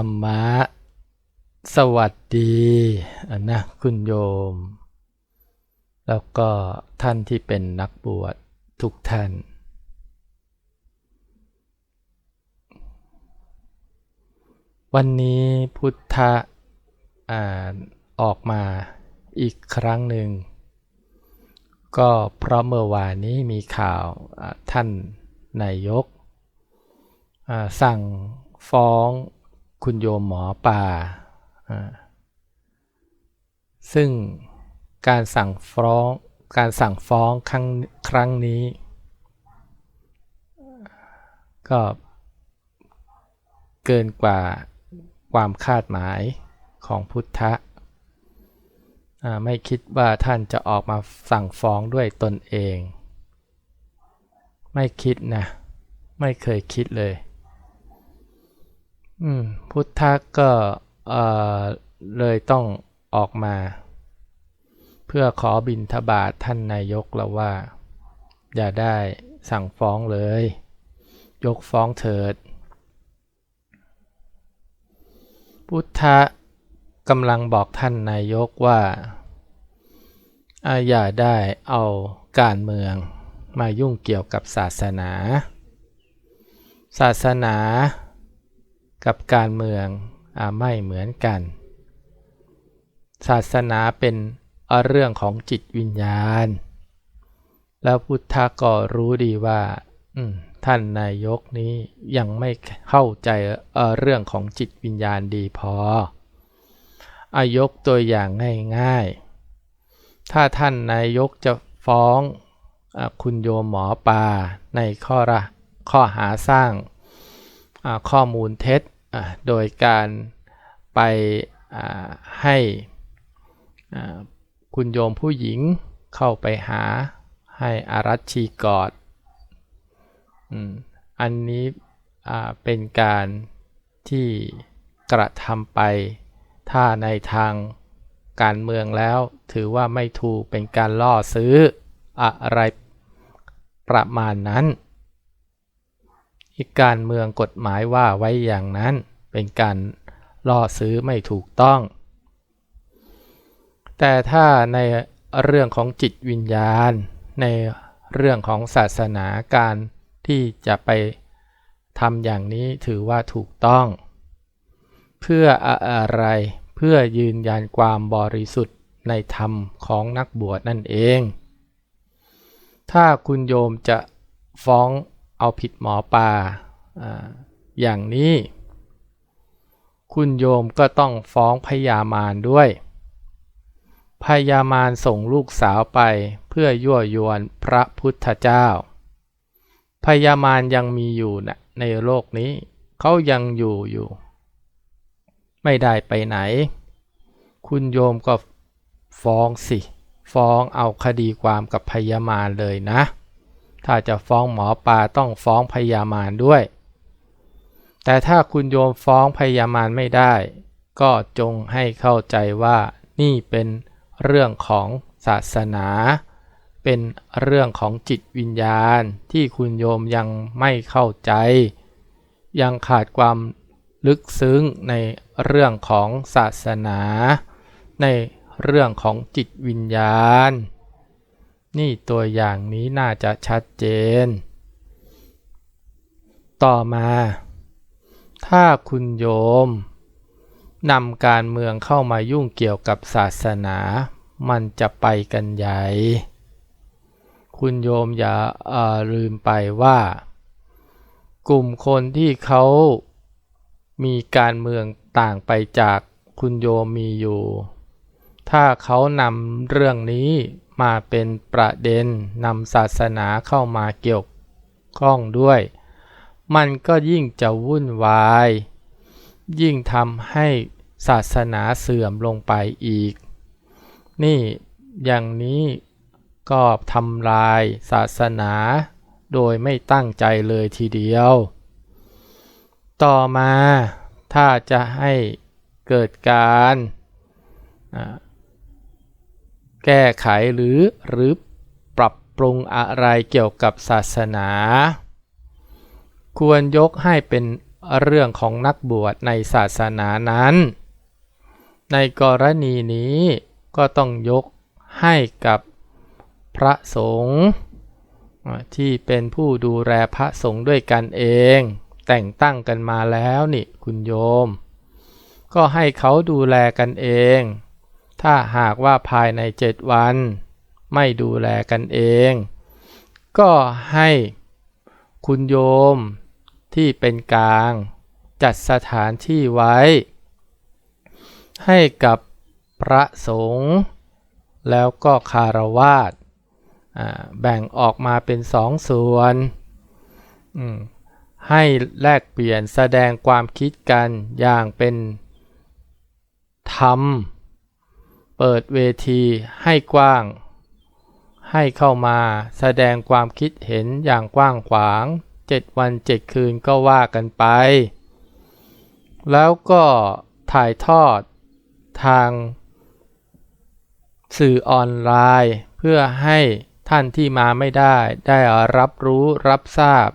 รรมะ สวัสดีนะคุณโยม แล้วก็ท่านที่เป็นนักบวชทุกท่าน วันนี้พุทธะอออกมาอีกครั้งหนึ่ง ก็เพราะเมื่อวานนี้มีข่าวท่านนายกสั่งฟ้อง คุณโยมหมอป่า ซึ่งการสั่งฟ้องการสั่งฟ้องครั้งครั้งนี้ ก็เกินกว่าความคาดหมายของพุทธะไม่คิดว่าท่านจะออกมาสั่งฟ้องด้วยตนเอง ไม่คิดนะ ไม่เคยคิดเลย อืม พุทธะก็เอ่อเลยต้องออกมา เพื่อขอบินทบาทท่านนายกแล้วว่า อย่าได้สั่งฟ้องเลย ยกฟ้องเถิด พุทธะกำลังบอกท่านนายกว่าอาอย่าได้เอาการเมืองมายุ่งเกี่ยวกับศาสนา ศาสนา กับการเมืองอไม่เหมือนกัน ศาสนาเป็นเรื่องของจิตวิญญาณ แล้วพุทธก็รู้ดีว่าท่านนายกนี้ยังไม่เข้าใจเเรื่องของจิตวิญญาณดีพออายกตัวอย่างง่ายๆ ถ้าท่านนายกจะฟ้องอคุณโยมหมอปลาในข้อระข้อหาสร้าง ข้อมูลเท็จโดยการไปให้คุณโยมผู้หญิงเข้าไปหาให้อารัชชีกอดอันนี้เป็นการที่กระทำไปถ้าในทางการเมืองแล้วถือว่าไม่ถูกเป็นการล่อซื้ออะไรประมาณนั้น อีกการเมืองกฎหมายว่าไว้อย่างนั้นเป็นการล่อซื้อไม่ถูกต้อง แต่ถ้าในเรื่องของจิตวิญญาณ ในเรื่องของศาสนาการที่จะไปทำอย่างนี้ถือว่าถูกต้อง เพื่ออะไรเพื่อยืนยันความบริสุทธิ์ในธรรมของนักบวชนั่นเอง ถ้าคุณโยมจะฟ้อง เอาผิดหมอปลาออย่างนี้ คุณโยมก็ต้องฟ้องพยามารด้วยพยามารส่งลูกสาวไปเพื่อยั่วยวนพระพุทธเจ้าพยามารยังมีอยู่นะในโลกนี้ เขายังอยู่อยู่ ไม่ได้ไปไหน คุณโยมก็ฟ้องสิ ฟ้องเอาคดีความกับพยามารเลยนะ ถ้าจะฟ้องหมอปลาต้องฟ้องพยามารด้วย แต่ถ้าคุณโยมฟ้องพยามารไม่ได้ ก็จงให้เข้าใจว่านี่เป็นเรื่องของศาสนา เป็นเรื่องของจิตวิญญาณที่คุณโยมยังไม่เข้าใจ ยังขาดความลึกซึ้งในเรื่องของศาสนา ในเรื่องของจิตวิญญาณ นี่ตัวอย่างนี้น่าจะชัดเจน ต่อมา ถ้าคุณโยมนำการเมืองเข้ามายุ่งเกี่ยวกับศาสนา มันจะไปกันใหญ่ คุณโยมอย่าเอ่อลืมไปว่า กลุ่มคนที่เขามีการเมืองต่างไปจากคุณโยมมีอยู่ ถ้าเขานำเรื่องนี้ มาเป็นประเด็นนำศาสนาเข้ามาเกี่ยวข้องด้วย มันก็ยิ่งจะวุ่นวาย ยิ่งทำให้ศาสนาเสื่อมลงไปอีก นี่อย่างนี้ก็ทำลายศาสนา โดยไม่ตั้งใจเลยทีเดียว ต่อมาถ้าจะให้เกิดการอ่า แก้ไขหรือหรือปรับปรุงอะไรเกี่ยวกับศาสนา ควรยกให้เป็นเรื่องของนักบวชในศาสนานั้น ในกรณีนี้ก็ต้องยกให้กับพระสงฆ์ที่เป็นผู้ดูแลพระสงฆ์ด้วยกันเอง แต่งตั้งกันมาแล้วนี่คุณโยม ก็ให้เขาดูแลกันเอง ถ้าหากว่าภายในเจ็ดวัน ไม่ดูแลกันเอง ก็ให้คุณโยมที่เป็นกลางจัดสถานที่ไว้ ให้กับพระสงฆ์แล้วก็คารวาสแบ่งออกมาเป็นสองส่วน ให้แลกเปลี่ยนแสดงความคิดกันอย่างเป็นธรรม เปิดเวทีให้กว้าง ให้เข้ามาแสดงความคิดเห็นอย่างกว้างขวางเจ็ดวันเจ็ดคืนก็ว่ากันไป แล้วก็ถ่ายทอดทางสื่อออนไลน์ เพื่อให้ท่านที่มาไม่ได้ได้รับรู้รับทราบ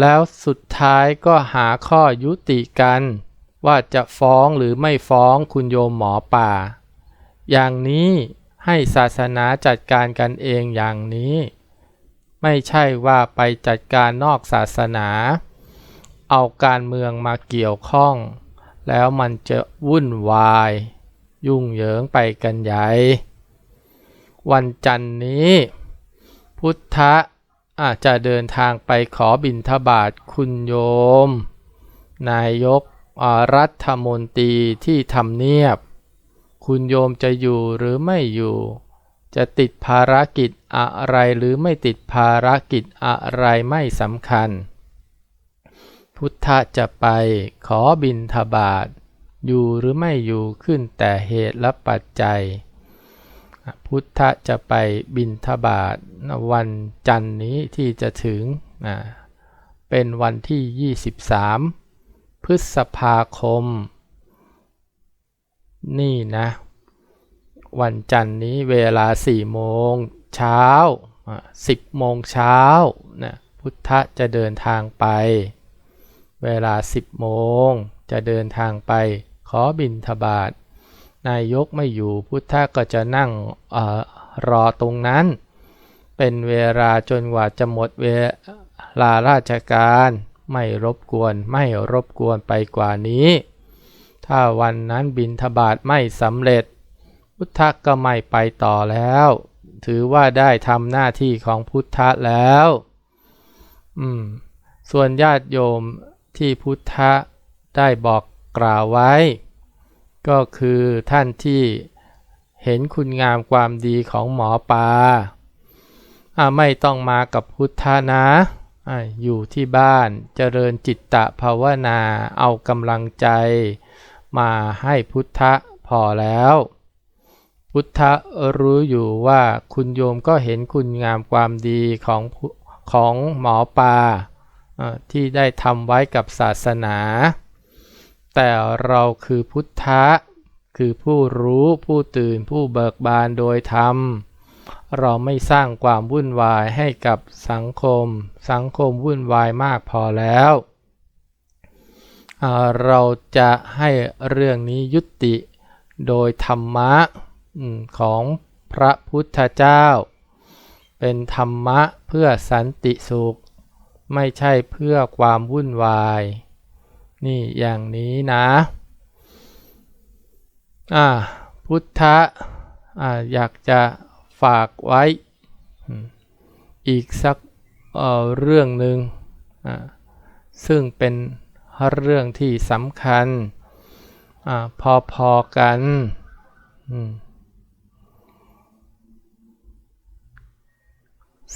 แล้วสุดท้ายก็หาข้อยุติกัน ว่าจะฟ้องหรือไม่ฟ้องคุณโยมหมอป่า อย่างนี้ให้ศาสนาจัดการกันเองอย่างนี้ ไม่ใช่ว่าไปจัดการนอกศาสนา เอาการเมืองมาเกี่ยวข้อง แล้วมันจะวุ่นวาย ยุ่งเหยิงไปกันใหญ่ วันจันนี้ พุทธะอาจจะเดินทางไปขอบิณฑบาตคุณโยม นายก รัฐมนตรีที่ทำเนียบ คุณโยมจะอยู่หรือไม่อยู่ จะติดภารกิจอะไรหรือไม่ติดภารกิจอะไรไม่สำคัญ พุทธะจะไปขอบิณฑบาตอยู่หรือไม่อยู่ขึ้นแต่เหตุและปัจจัย พุทธะจะไปบิณฑบาตวันจันนี้ที่จะถึง เป็นวันที่ 23พ ฤษภาคม นี่นะ วันจันทร์นี้เวลา4โมงเช้าอะ10โมงเช้านะพุทธะจะเดินทางไป เวลา10โมงจะเดินทางไป ขอบิณฑบาตนายกไม่อยู่พุทธะก็จะนั่งออรอตรงนั้น เป็นเวลาจนกว่าจะหมดเวลาราชการ ไม่รบกวนไม่รบกวนไปกว่านี้ ถ้าวันนั้นบินทบาทไม่สำเร็จ พุทธะก็ไม่ไปต่อแล้ว ถือว่าได้ทำหน้าที่ของพุทธะแล้ว อืม ส่วนญาติโยมที่พุทธะได้บอกกล่าวไว้ ก็คือท่านที่เห็นคุณงามความดีของหมอปลาอ่าไม่ต้องมากับพุทธะนะ อยู่ที่บ้านเจริญจิตตะภาวนา เอากำลังใจ มาให้พุทธะพอแล้ว พุทธะรู้อยู่ว่าคุณโยมก็เห็นคุณงามความดีของของหมอปลาที่ได้ทำไว้กับศาสนา แต่เราคือพุทธะ คือผู้รู้ผู้ตื่นผู้เบิกบานโดยธรรม เราไม่สร้างความวุ่นวายให้กับสังคม สังคมวุ่นวายมากพอแล้ว เราจะให้เรื่องนี้ยุติโดยธรรมะของพระพุทธเจ้า เป็นธรรมะเพื่อสันติสุข ไม่ใช่เพื่อความวุ่นวาย นี่อย่างนี้นะอ่าพุทธะอ่าอยากจะ ฝากไว้อืมอีกสักเอ่อเรื่องหนึ่งอ่าซึ่งเป็นเรื่องที่สำคัญอ่าพอๆกันอืม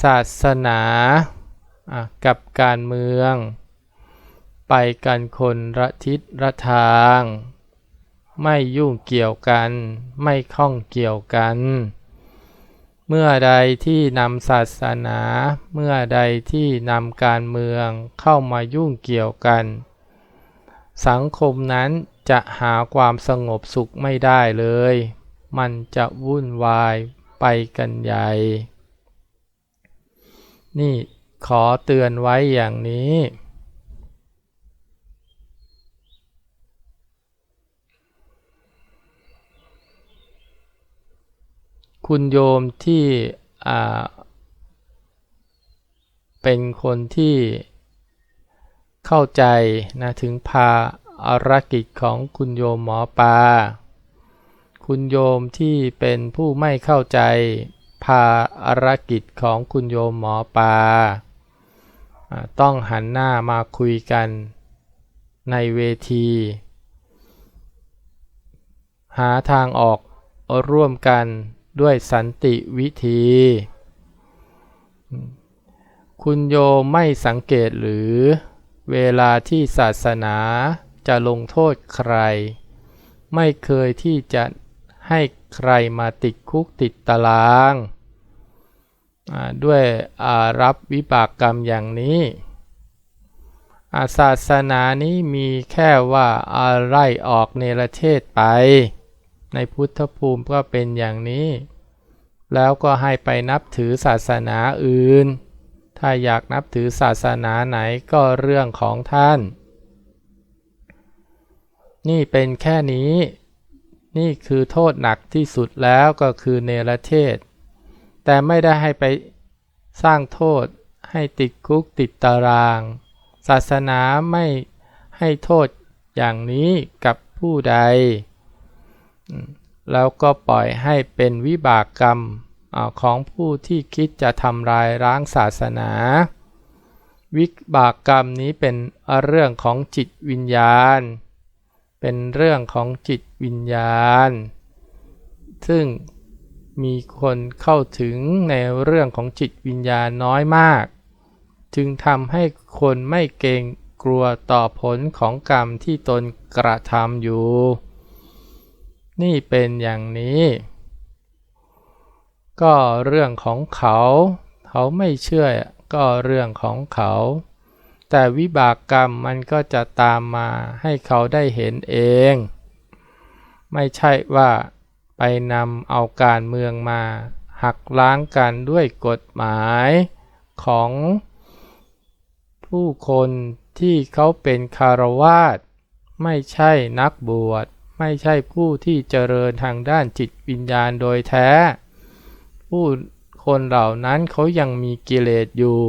ศาสนาอะกับการเมือง ไปกันคนละทิศละทาง ไม่ยุ่งเกี่ยวกัน ไม่ข้องเกี่ยวกัน เมื่อใดที่นำศาสนา เมื่อใดที่นำการเมืองเข้ามายุ่งเกี่ยวกัน สังคมนั้นจะหาความสงบสุขไม่ได้เลย มันจะวุ่นวายไปกันใหญ่ นี่ขอเตือนไว้อย่างนี้ คุณโยมที่เป็นคนที่เข้าใจนะถึงภารกิจของคุณโยมหมอปลาคุณโยมที่เป็นผู้ไม่เข้าใจภารกิจของคุณโยมหมอปลาต้องหันหน้ามาคุยกันในเวที หาทางออกร่วมกัน ด้วยสันติวิธี คุณโยไม่สังเกตหรือเวลาที่ศาสนาจะลงโทษใคร ไม่เคยที่จะให้ใครมาติดคุกติดตารางด้วยารับวิบากกรรมอย่างนี้ศาสนานี้มีแค่ว่าอาไล่ออกเนรเทศไป ในพุทธภูมิก็เป็นอย่างนี้ แล้วก็ให้ไปนับถือศาสนาอื่น ถ้าอยากนับถือศาสนาไหนก็เรื่องของท่าน นี่เป็นแค่นี้ นี่คือโทษหนักที่สุดแล้วก็คือเนรเทศ แต่ไม่ได้ให้ไปสร้างโทษให้ติดคุกติดตาราง ศาสนาไม่ให้โทษอย่างนี้กับผู้ใด แล้วก็ปล่อยให้เป็นวิบากกรรมอของผู้ที่คิดจะทำลายล้างศาสนา วิบากกรรมนี้เป็นเรื่องของจิตวิญญาณ เป็นเรื่องของจิตวิญญาณ ซึ่งมีคนเข้าถึงในเรื่องของจิตวิญญาณน้อยมาก จึงทำให้คนไม่เกรงกลัวต่อผลของกรรมที่ตนกระทำอยู่ นี่เป็นอย่างนี้ ก็เรื่องของเขา เขาไม่เชื่อก็เรื่องของเขา แต่วิบากกรรมมันก็จะตามมาให้เขาได้เห็นเอง ไม่ใช่ว่าไปนำเอาการเมืองมา หักล้างกันด้วยกฎหมายของผู้คนที่เขาเป็นคารวาสไม่ใช่นักบวช ไม่ใช่ผู้ที่เจริญทางด้านจิตวิญญาณโดยแท้ ผู้คนเหล่านั้นเขายังมีกิเลสอยู่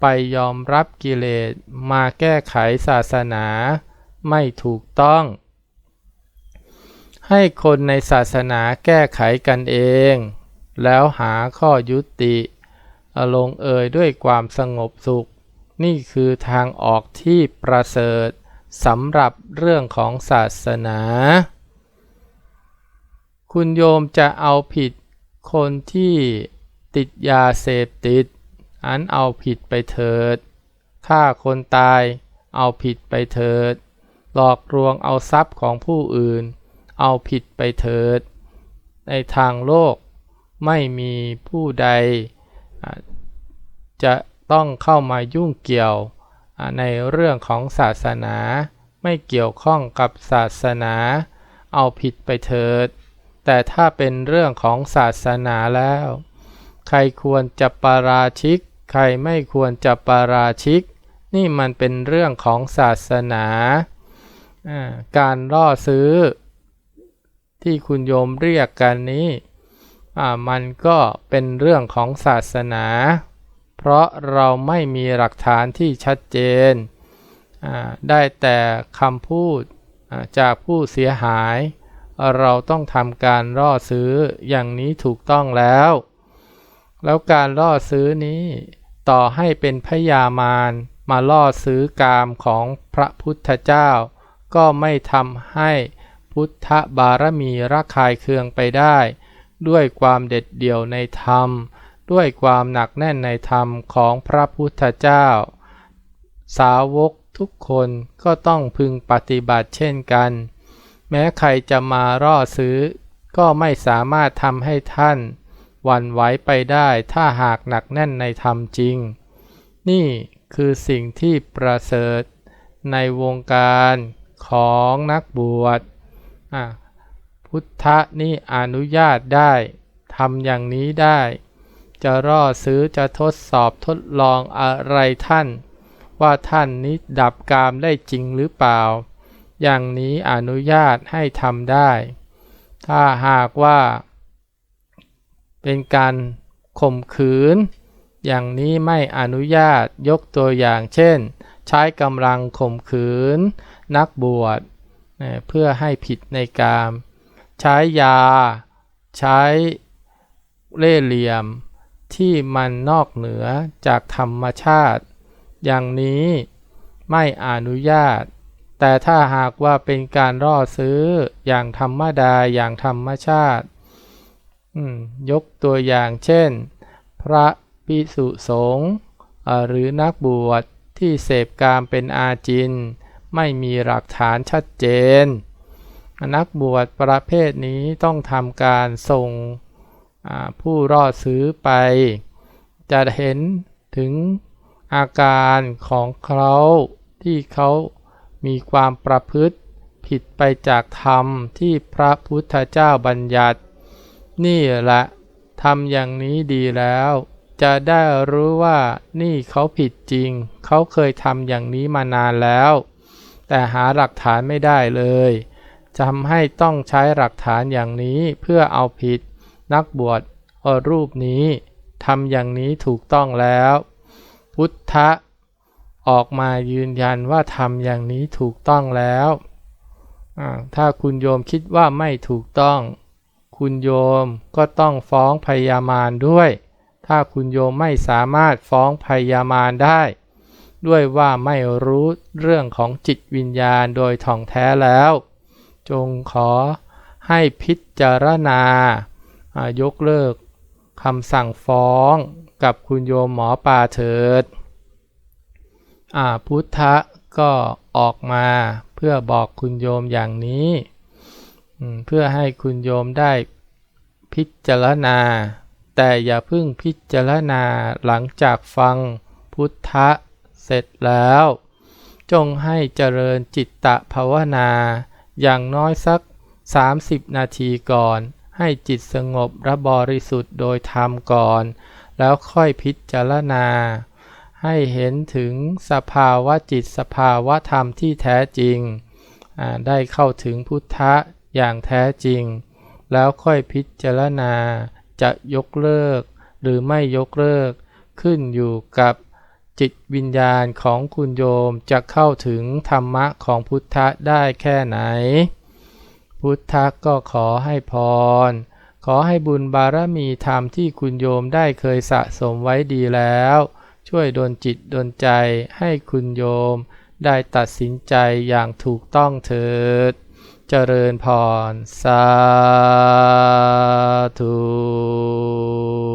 ไปยอมรับกิเลสมาแก้ไขศาสนาไม่ถูกต้อง ให้คนในศาสนาแก้ไขกันเอง แล้วหาข้อยุติลงเอยด้วยความสงบสุข นี่คือทางออกที่ประเสริฐ สำหรับเรื่องของศาสนา คุณโยมจะเอาผิดคนที่ติดยาเสพติด อันเอาผิดไปเถิดฆ่าคนตายเอาผิดไปเถิด หลอกลวงเอาทรัพย์ของผู้อื่น เอาผิดไปเถิด ในทางโลกไม่มีผู้ใด จะต้องเข้ามายุ่งเกี่ยว ในเรื่องของศาสนา ไม่เกี่ยวข้องกับศาสนา เอาผิดไปเถิด แต่ถ้าเป็นเรื่องของศาสนาแล้ว ใครควรจะปาราชิก ใครไม่ควรจะปาราชิก นี่มันเป็นเรื่องของศาสนาการล่อซื้อ ที่คุณโยมเรียกกันนี้มันก็เป็นเรื่องของศาสนา เพราะเราไม่มีหลักฐานที่ชัดเจน ได้แต่คำพูดจากผู้เสียหาย เราต้องทำการล่อซื้ออย่างนี้ถูกต้องแล้ว แล้วการล่อซื้อนี้ต่อให้เป็นพยามารมาล่อซื้อกามของพระพุทธเจ้า ก็ไม่ทำให้พุทธบารมีระคายเคืองไปได้ ด้วยความเด็ดเดี่ยวในธรรม ด้วยความหนักแน่นในธรรมของพระพุทธเจ้า สาวกทุกคนก็ต้องพึงปฏิบัติเช่นกัน แม้ใครจะมาร่อซื้อ ก็ไม่สามารถทำให้ท่านหวั่นไหวไปได้ถ้าหากหนักแน่นในธรรมจริง นี่คือสิ่งที่ประเสริฐในวงการของนักบวชพุทธะนี่อนุญาตได้ทำอย่างนี้ได้ จะร่อซื้อจะทดสอบทดลองอะไรท่าน ว่าท่านนี้ดับกามได้จริงหรือเปล่า อย่างนี้อนุญาตให้ทำได้ ถ้าหากว่า เป็นการข่มขืน อย่างนี้ไม่อนุญาตยกตัวอย่างเช่น ใช้กำลังข่มขืน นักบวชเพื่อให้ผิดในกาม ใช้ยา ใช้เล่เหลี่ยม ที่มันนอกเหนือจากธรรมชาติ อย่างนี้ไม่อนุญาต แต่ถ้าหากว่าเป็นการล่อซื้ออย่างธรรมดาอย่างธรรมชาติยกตัวอย่างเช่น พระภิกษุสงฆ์หรือนักบวชที่เสพกามเป็นอาจิน ไม่มีหลักฐานชัดเจน นักบวชประเภทนี้ต้องทำการส่ง ผู้รอดซื้อไป จะเห็นถึงอาการของเขาที่เขามีความประพฤติผิดไปจากธรรมที่พระพุทธเจ้าบัญญัติ นี่แหละทำอย่างนี้ดีแล้ว จะได้รู้ว่านี่เขาผิดจริง เขาเคยทำอย่างนี้มานานแล้ว แต่หาหลักฐานไม่ได้เลยทำให้ต้องใช้หลักฐานอย่างนี้เพื่อเอาผิด นักบวชรูปนี้ทำอย่างนี้ถูกต้องแล้ว พุทธะออกมายืนยันว่าทำอย่างนี้ถูกต้องแล้ว ถ้าคุณโยมคิดว่าไม่ถูกต้อง คุณโยมก็ต้องฟ้องพยามารด้วย ถ้าคุณโยมไม่สามารถฟ้องพยามารได้ ด้วยว่าไม่รู้เรื่องของจิตวิญญาณโดยท่องแท้แล้ว จงขอให้พิจารณา ยกเลิกคำสั่งฟ้องกับคุณโยมหมอปลาเถิดพุทธะก็ออกมาเพื่อบอกคุณโยมอย่างนี้ เพื่อให้คุณโยมได้พิจารณา แต่อย่าเพิ่งพิจารณาหลังจากฟังพุทธะเสร็จแล้ว จงให้เจริญจิตตภาวนา อย่างน้อยสัก 30 นาทีก่อน ให้จิตสงบและบริสุทธิ์โดยธรรมก่อน แล้วค่อยพิจารณา ให้เห็นถึงสภาวะจิตสภาวะธรรมที่แท้จริง ได้เข้าถึงพุทธะอย่างแท้จริง แล้วค่อยพิจารณาจะยกเลิก หรือไม่ยกเลิก ขึ้นอยู่กับจิตวิญญาณของคุณโยมจะเข้าถึงธรรมะของพุทธะได้แค่ไหน พุทธะก็ขอให้พร ขอให้บุญบารมีธรรมที่คุณโยมได้เคยสะสมไว้ดีแล้ว ช่วยดลจิตดลใจให้คุณโยมได้ตัดสินใจอย่างถูกต้องเถิด เจริญพร สาธุ